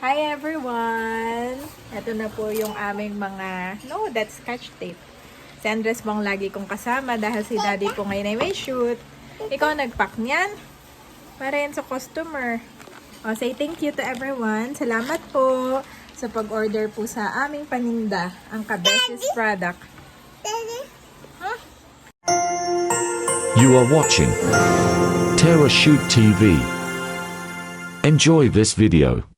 Hi everyone! Ito na po yung aming mga, no, that's scotch tape. Si Andres bang lagi kong kasama dahil si daddy po ngayon ay may shoot. Ikaw nagpack niyan? Para yan sa customer. O, say thank you to everyone. Salamat po sa pag-order po sa aming paninda, ang Kabeshes product. You are watching Terra Shoot TV. Enjoy this video.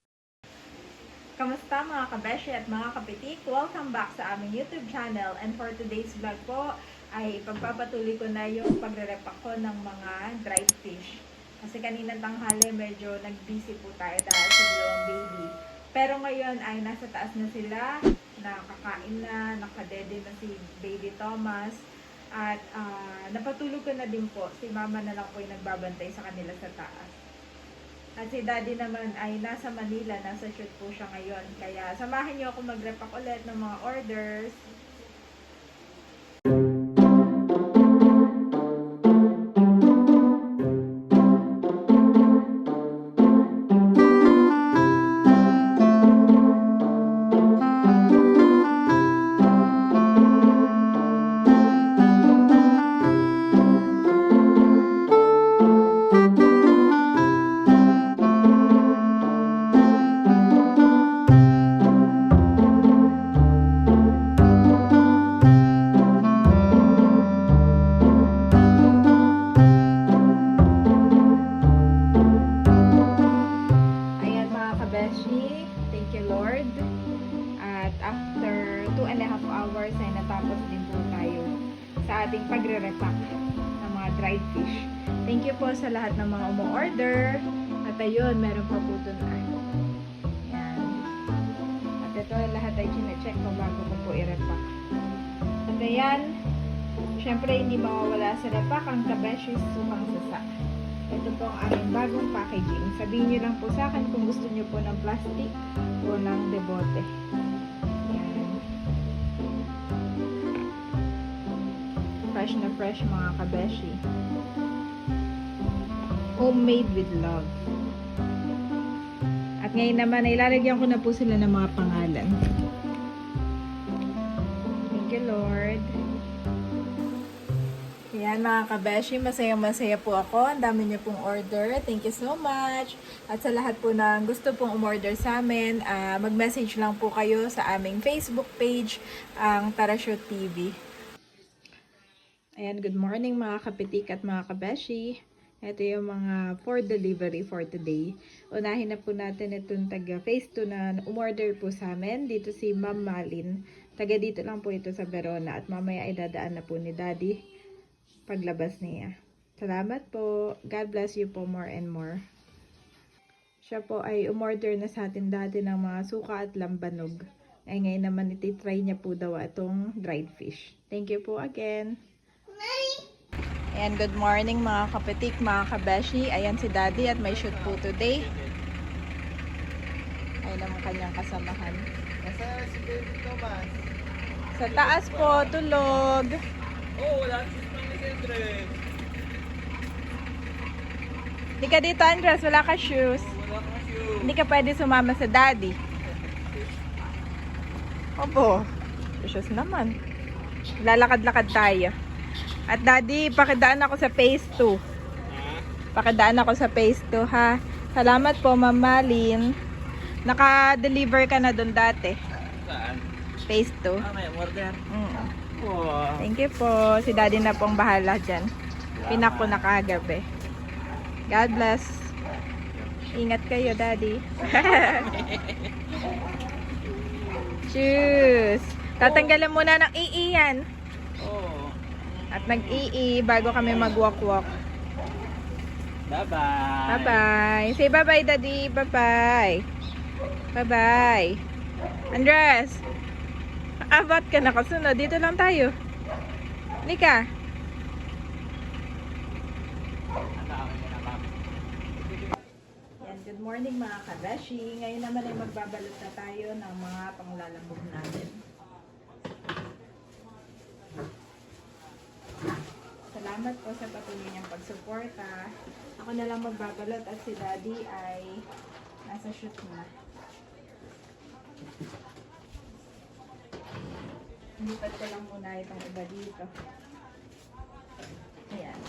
Kabeshi mga kapitik? Welcome back sa aming YouTube channel. And for today's vlog po, ay pagpapatuloy ko na yung pagre-repack ko ng mga dried fish. Kasi kaninang tanghali medyo nag-busy po tayo dahil sa dalawang baby. Pero ngayon ay nasa taas na sila, nakakain na, nakadede na si baby Thomas. At ah, napatulog ko na din po. Si mama na lang po yung nagbabantay sa kanila sa taas. At si daddy naman ay nasa Manila, nasa shoot po siya ngayon. Kaya samahan niyo ako mag-repack ulit ng mga orders. Lahat ng mga umu-order. At ayun, meron pa po dun ay. Ayan. At ito lahat ay chinecheck ko bago ko po i-repack. At ayan, syempre hindi mawawala sa repack ang kabeshi sukang sasa. Ito po ang aming bagong packaging. Sabihin niyo lang po sa akin kung gusto niyo po ng plastic o ng debote. Yan. Fresh na fresh mga kabeshi. Homemade with love. At ngayon naman, ay lalagyan ko na po sila ng mga pangalan. Thank you, Lord. Ayan mga kabeshi, masaya-masaya po ako. Ang dami niyo pong order. Thank you so much. At sa lahat po na gusto pong umorder sa amin, ah, mag-message lang po kayo sa aming Facebook page, ang Tarashoot TV. Ayan, good morning mga kapitik at mga kabeshi. Ito yung mga for delivery for today. Unahin na po natin itong taga phase 2 na umorder po sa amin. Dito si Ma'am Malin. Taga dito lang po ito sa Verona at mamaya ay dadaan na po ni Daddy paglabas niya. Salamat po. God bless you po more and more. Siya po ay umorder na sa atin dati ng mga suka at lambanog. Ay ngayon naman ititry niya po daw itong dried fish. Thank you po again. Ayan, good morning mga kapitik, mga kabeshi. Ayan si Daddy at may shoot po today. Ayan ang kanyang kasamahan. Nasa si Baby Thomas. Sa taas po, tulog. Oh, wala. Hindi ka dito, Andres. Wala ka shoes. Wala kang shoe. Hindi ka pwede sumama sa daddy. Opo. Shoes naman. Lalakad-lakad tayo. At daddy, pakidaan ako sa phase 2. Ha? Pakidaan ako sa phase 2 ha. Salamat po, Ma'am Malin. Naka-deliver ka na doon dati. Saan? Phase 2. Ah, may order. Mm. Oh. Thank you po. Si daddy na pong bahala dyan. Pinak ko na kagabi. God bless. Ingat kayo, daddy. Cheers! Tatanggalan muna ng ii yan. Oh. At mag-ii bago kami mag-walk-walk. Bye-bye. Bye-bye. Say bye-bye, daddy. Bye-bye. Bye-bye. Andres! Ah, ba't ka nakasunod? Dito lang tayo. Lika. Good morning mga kabeshi. Ngayon naman ay magbabalot na tayo ng mga panglalambog natin. Salamat po sa patuloy niyang pagsuporta. Ako na lang magbabalot at si Daddy ay nasa shoot na. Lipat ko lang muna itong iba dito. Ayan.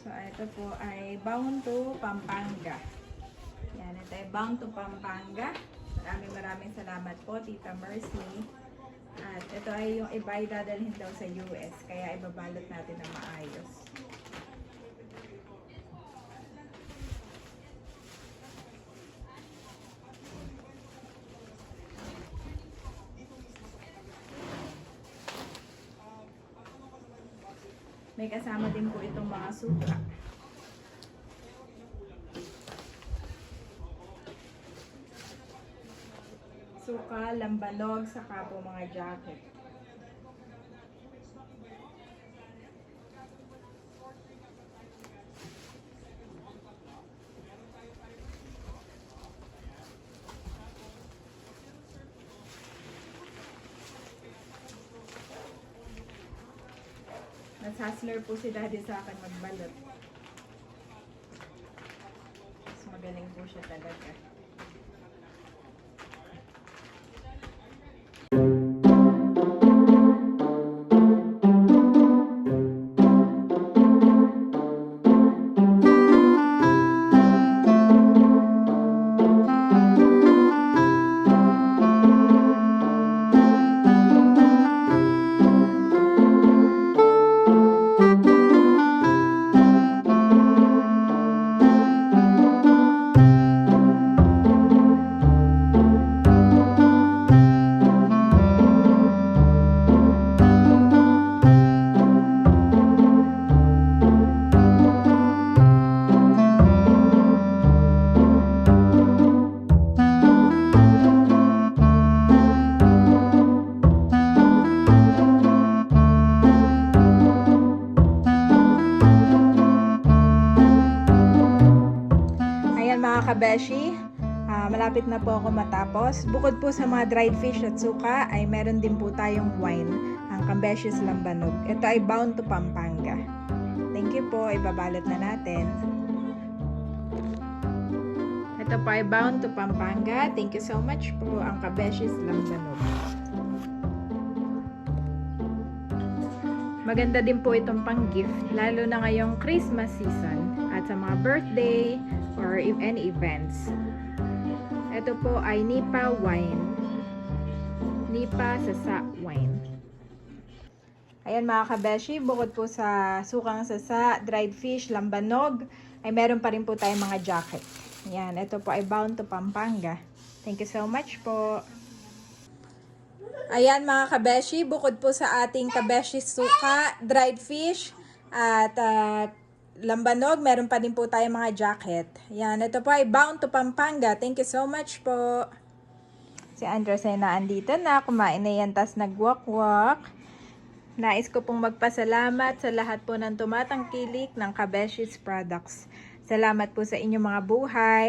So, ito po ay bound to Pampanga. Yan, ito ay bound to Pampanga. Maraming maraming salamat po, Tita Mercy. At ito ay yung iba dadalhin daw sa US, kaya ibabalot natin ng maayos. May kasama din po itong mga suka. Suka, lambanog, saka po mga jacket. Nas-hustler po si daddy sa akin magbalot. Mas magaling po siya talaga. Matapos. Bukod po sa mga dried fish at suka, ay meron din po tayong wine, ang Cambesius Lambanog. Ito ay bound to Pampanga. Thank you po, ibabalot na natin. Ito po ay bound to Pampanga. Thank you so much po ang Cambesius Lambanog. Maganda din po itong pang-gift, lalo na ngayong Christmas season at sa mga birthday or any events. Ito po ay Nipa wine. Nipa Sasa wine. Ayan mga kabeshi, bukod po sa sukang sasa, dried fish, lambanog, ay meron pa rin po tayong mga jacket. Yan, ito po ay bound to Pampanga. Thank you so much po. Ayan mga kabeshi, bukod po sa ating kabeshi suka, dried fish, at ah, lambanog, meron pa din po tayong mga jacket. Ayan, ito po ay bound to Pampanga. Thank you so much po. Si Andres ay naandito na, kumain na yan, tas nagwak-wak. Nais ko pong magpasalamat sa lahat po ng tumatangkilik ng Kabeshis Products. Salamat po sa inyong mga buhay.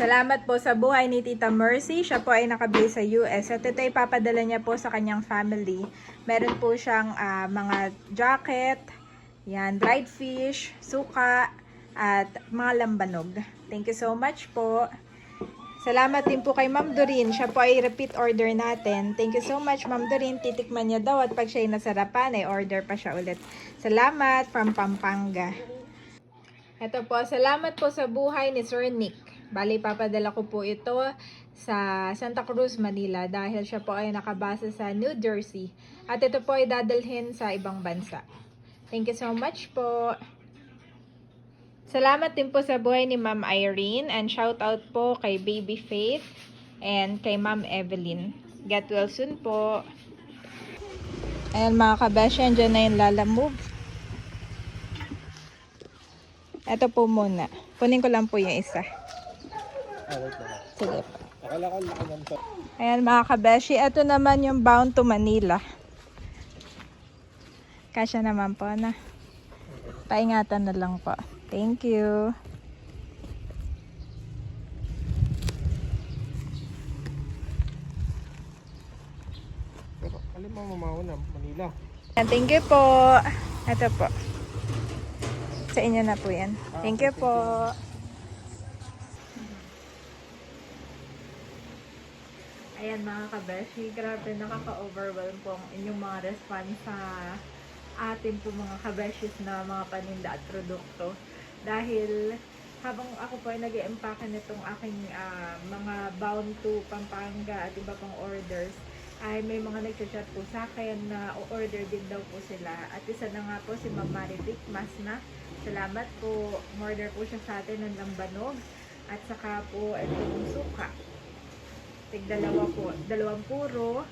Salamat po sa buhay ni Tita Mercy. Siya po ay nakabili sa US. At ito ay papadala niya po sa kanyang family. Meron po siyang ah, mga jacket, yan, dried fish, suka, at mga lambanog. Thank you so much po. Salamat din po kay Ma'am Doreen. Siya po ay repeat order natin. Thank you so much, Ma'am Doreen. Titikman niya daw at pag siya ay nasarapan, ay order pa siya ulit. Salamat from Pampanga. Ito po, salamat po sa buhay ni Sir Nick. Bali, papadala ko po ito sa Santa Cruz, Manila dahil siya po ay nakabasa sa New Jersey. At ito po ay dadalhin sa ibang bansa. Thank you so much po. Salamat din po sa buhay ni Ma'am Irene and shout out po kay Baby Faith and kay Ma'am Evelyn. Get well soon po. Ayan mga kabesya, andyan na yung Lala Move. Ito po muna. Kunin ko lang po yung isa. Sige po. Ayan mga kabeshi, ito naman yung bound to Manila. Kasya naman po na. Paingatan na lang po. Thank you. Alin mo mamauna? Manila. Ah, thank you po. Ito po. Sa inyo na po yan. Ah, thank you po. Ayan mga kabeshi, grabe nakaka-overwhelm po ang inyong mga response sa atin po mga kabeshis na mga paninda at produkto. Dahil habang ako po ay nag empake nitong aking ah, mga bound to Pampanga at iba pang orders, ay may mga nagchat po sa akin na order din daw po sila. At isa na nga po si Ma'am Marivic Masna. Salamat po. Order po siya sa atin ng lambanog. At saka po itong suka. Tig po. Dalawang puro.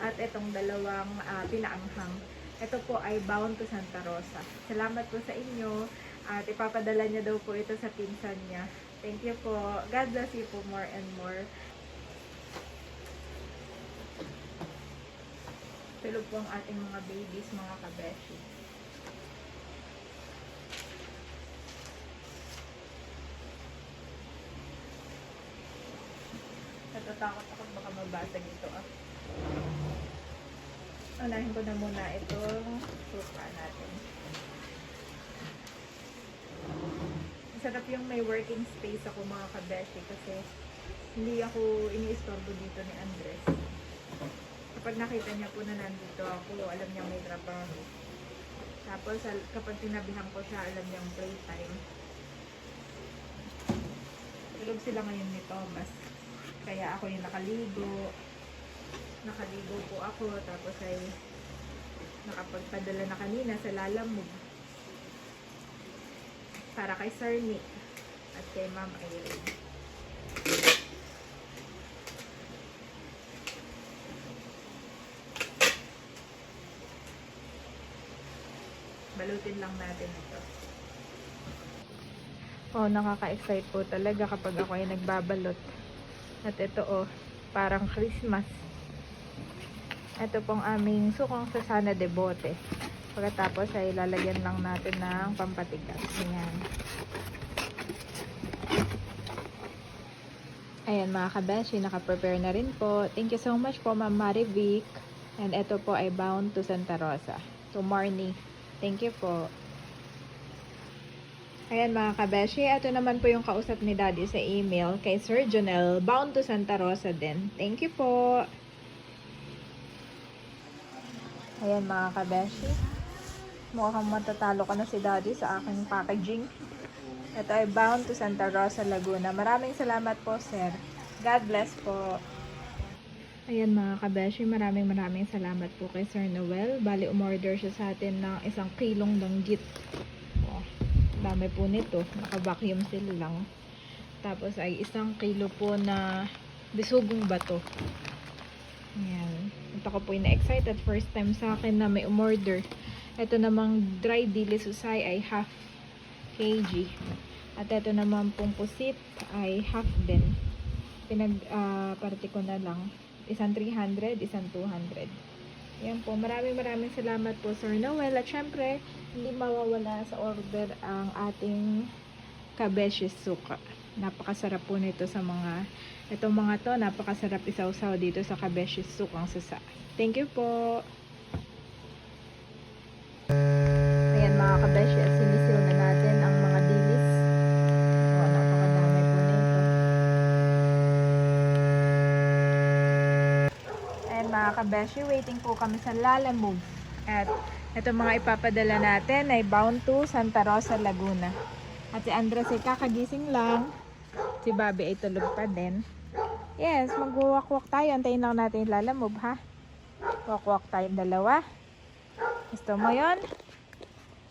At itong dalawang ah, pinaanghang. Ito po ay bound to Santa Rosa. Salamat po sa inyo. At ipapadala niya daw po ito sa pinsan niya. Thank you po. God bless you po more and more. Tulog po ang ating mga babies, mga kabeshi. Natatakot ako baka mabasag ito ah. Unahin ko na muna itong suka natin. Sarap yung may working space ako mga kabeshi kasi hindi ako ini-istorbo dito ni Andres kapag nakita niya po na nandito ako, alam niya may trabaho. Tapos, kapag tinabihan ko siya, alam niyang playtime. Tulog sila ngayon ni Thomas. Kaya ako yung nakaligo. Nakaligo po ako. Tapos ay nakapagpadala na kanina sa lalamog. Para kay Sir Nick at kay Ma'am Irene. Balutin lang natin ito. Oh, nakaka-excite po talaga kapag ako ay nagbabalot. At ito oh, parang Christmas. Ito pong aming sukong sasana de bote. Pagkatapos ay lalagyan lang natin ng pampatigas. Ayan. Ayan mga kabeshi, naka-prepare na rin po. Thank you so much po Ma'am Marivic. And ito po ay bound to Santa Rosa. To Marnie. Thank you po. Ayan mga kabeshi, ito naman po yung kausap ni Daddy sa email kay Sir Jonel, bound to Santa Rosa din. Thank you po. Ayan mga kabeshi. Mukhang matatalo ka na si Daddy sa aking packaging. Ito ay bound to Santa Rosa, Laguna. Maraming salamat po, sir. God bless po. Ayan mga kabeshi, maraming maraming salamat po kay Sir Noel. Bali, umorder siya sa atin ng isang kilong danggit. Oh, dami po nito. Naka-vacuum seal lang. Tapos ay isang kilo po na bisugong bato. Ayan. Ako po na-excited. First time sa akin na may umorder. Ito namang dry dili susay ay half kg. At ito naman pong pusit ay half din. Pinag, ah, parte ko na lang. Isang 300, isang 200. Yan po. Maraming maraming salamat po, Sir Noel. At syempre, hindi mawawala sa order ang ating kabeshi suka. Napakasarap po nito sa mga itong mga to, napakasarap isawsaw dito sa kabeshi sukang sasa. Thank you po. Ayan mga kabeshi, at sinisil na natin ang mga dilis. Oh, napakadami po nito. Ayan mga kabeshi, waiting po kami sa Lala Move. At ito mga ipapadala natin ay bound to Santa Rosa, Laguna. At si Andres ay kakagising lang. Si Bobby ay tulog pa din. Yes, mag-walk-walk tayo. Antayin lang natin yung Lala Move ha. Walk-walk tayo dalawa. Gusto mo yon?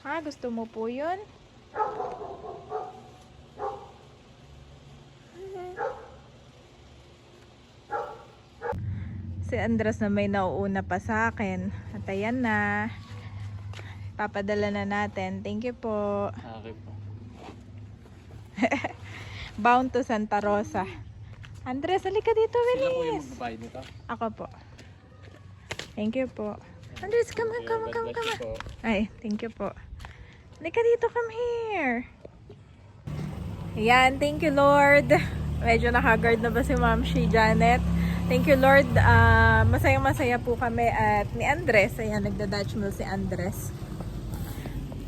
Ha? Gusto mo po yun? Si Andres na may nauuna pa sa akin. At ayan na. Papadala na natin. Thank you po. Okay po. Bound to Santa Rosa. Andres, halika dito, Sila po yung bilis. magbabayad nito. Ako po. Thank you po. Andres, come on, come on, come on, come on. Ay, thank you po. Halika dito, come here. Ayan, thank you Lord. Medyo nakagard na ba si Ma'am Shi Janet? Thank you Lord. Ah, masayang masaya po kami at ni Andres, ayan nagda-Dutch meal si Andres.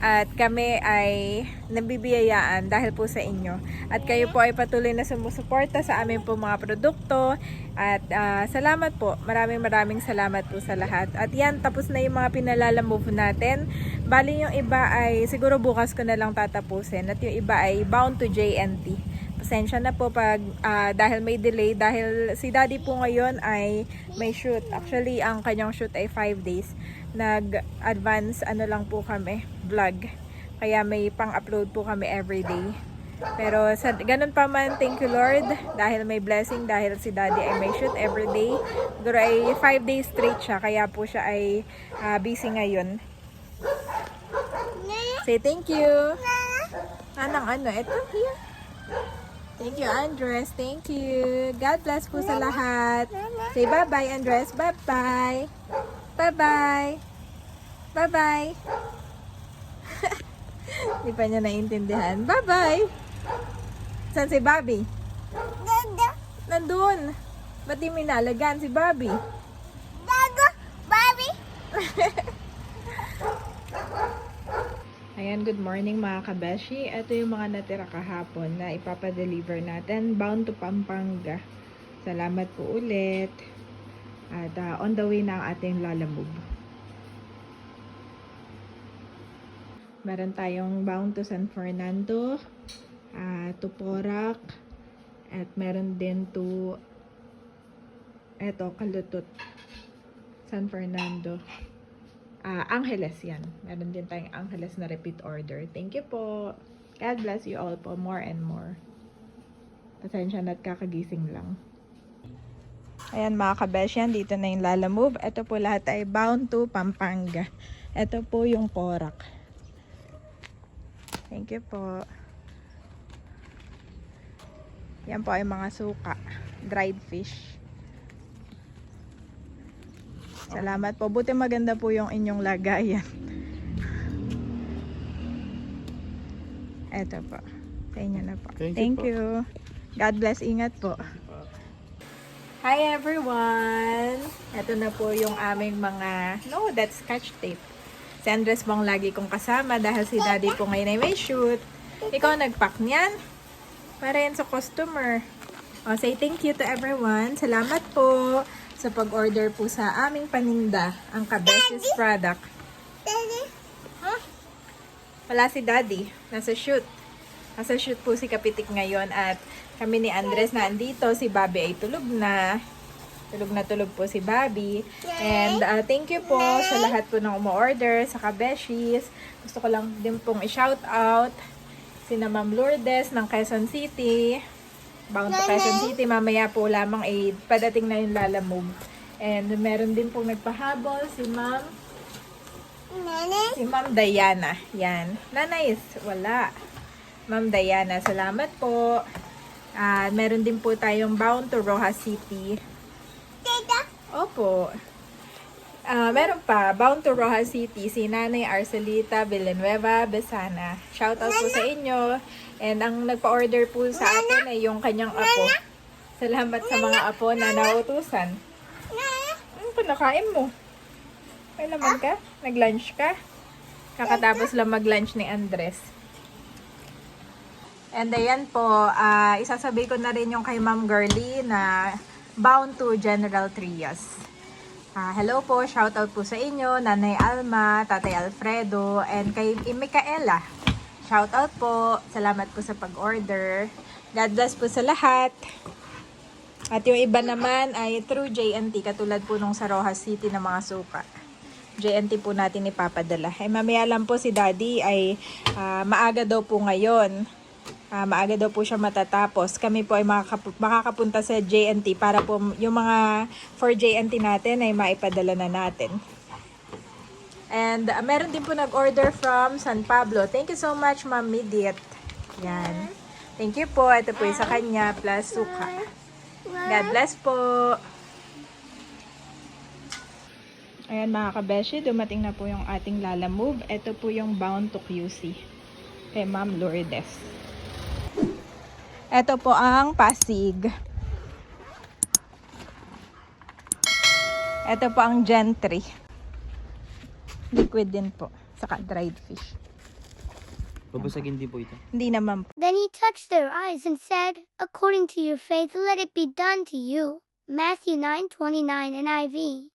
At kami ay nabibiyayaan dahil po sa inyo. At kayo po ay patuloy na sumusuporta sa aming po mga produkto. At ah, salamat po. Maraming maraming salamat po sa lahat. At yan, tapos na yung mga pinalalamove natin. Bali yung iba ay siguro bukas ko na lang tatapusin. At yung iba ay bound to JNT. Pasensya na po pag ah, dahil may delay dahil si daddy po ngayon ay may shoot. Actually, ang kanyang shoot ay 5 days. Nag-advance ano lang po kami, vlog. Kaya may pang-upload po kami every day. Pero sa ganun pa man, thank you Lord dahil may blessing dahil si daddy ay may shoot every day. Siguro ay 5 days straight siya kaya po siya ay ah, busy ngayon. Say thank you. Anong ano? Ito, here. Thank you, Andres. Thank you. God bless po sa lahat. Say bye-bye, Andres. Bye-bye. Bye-bye. Bye-bye. Hindi pa niya naiintindihan. Bye-bye. Saan si Bobby? Nandun. Ba't di minalagan si Bobby? Ayan, good morning mga kabeshi. Ito yung mga natira kahapon na ipapadeliver natin. Bound to Pampanga. Salamat po ulit. At ah, on the way na ang ating lalamove. Meron tayong bound to San Fernando, ah, to Porac, at meron din to eto, Kalutot, San Fernando. Ah, Angeles yan. Meron din tayong Angeles na repeat order. Thank you po. God bless you all po more and more. Pasensya na at kakagising lang. Ayan mga kabesyan, dito na yung Lala Move. Ito po lahat ay bound to Pampanga. Ito po yung Porac. Thank you po. Yan po ay mga suka. Dried fish. Salamat po. Buti maganda po yung inyong lagayan. Eto po. Sa inyo na po. Thank you po. you. God bless. Ingat po. Hi everyone! Ito na po yung aming mga... No, that's scotch tape. Si Andres pong lagi kong kasama dahil si Daddy po ngayon ay may shoot. Ikaw nagpack niyan? Para yan sa customer. O, say thank you to everyone. Salamat po sa pag-order po sa aming paninda, ang Kabeshes product. Huh? Wala si Daddy. Nasa shoot. Nasa shoot po si Kapitik ngayon at kami ni Andres na andito. Si Bobby ay tulog na. Tulog na tulog po si Bobby. And uh, thank you po sa lahat po ng umu-order sa Kabeshis. Gusto ko lang din pong i-shout out sina Ma'am Lourdes ng Quezon City. Bound to Quezon City. Mamaya po lamang ay padating na yung lalamove. And meron din pong nagpahabol si Ma'am Si Ma'am Diana. Yan. Nanay is wala. Ma'am Diana, salamat po. Ah, meron din po tayong bound to Rojas City. Opo. Ah, meron pa, bound to Rojas City, si Nanay Arcelita Villanueva Besana. Shout out po sa inyo. And ang nagpa-order po sa atin ay yung kanyang apo. Salamat sa mga apo na nautusan. Ano pa nakain mo? May laman ka? Nag-lunch ka? Kakatapos lang mag-lunch ni Andres. And ayan po, ah, isasabi ko na rin yung kay Ma'am Girly na bound to General Trias. Ah, hello po, shout out po sa inyo, Nanay Alma, Tatay Alfredo, and kay Micaela. Shout out po, salamat po sa pag-order. God bless po sa lahat. At yung iba naman ay through JNT, katulad po nung sa Rojas City na mga suka. JNT po natin ipapadala. Eh, mamaya lang po si Daddy ay ah, maaga daw po ngayon. Ah, maaga daw po siya matatapos. Kami po ay makakap- makakapunta sa JNT para po yung mga for JNT natin ay maipadala na natin. And ah, meron din po nag-order from San Pablo. Thank you so much, Ma'am Midit. Yan. Thank you po. Ito po yung sa kanya plus suka. God bless po. Ayan mga kabeshi, dumating na po yung ating Lala Move. Ito po yung bound to QC kay Ma'am Lourdes. Ito po ang Pasig. Ito po ang gentry. Liquid din po. Saka dried fish. Babasagin din po ito. Hindi naman po. Then he touched their eyes and said, According to your faith, let it be done to you. Matthew 9:29 NIV.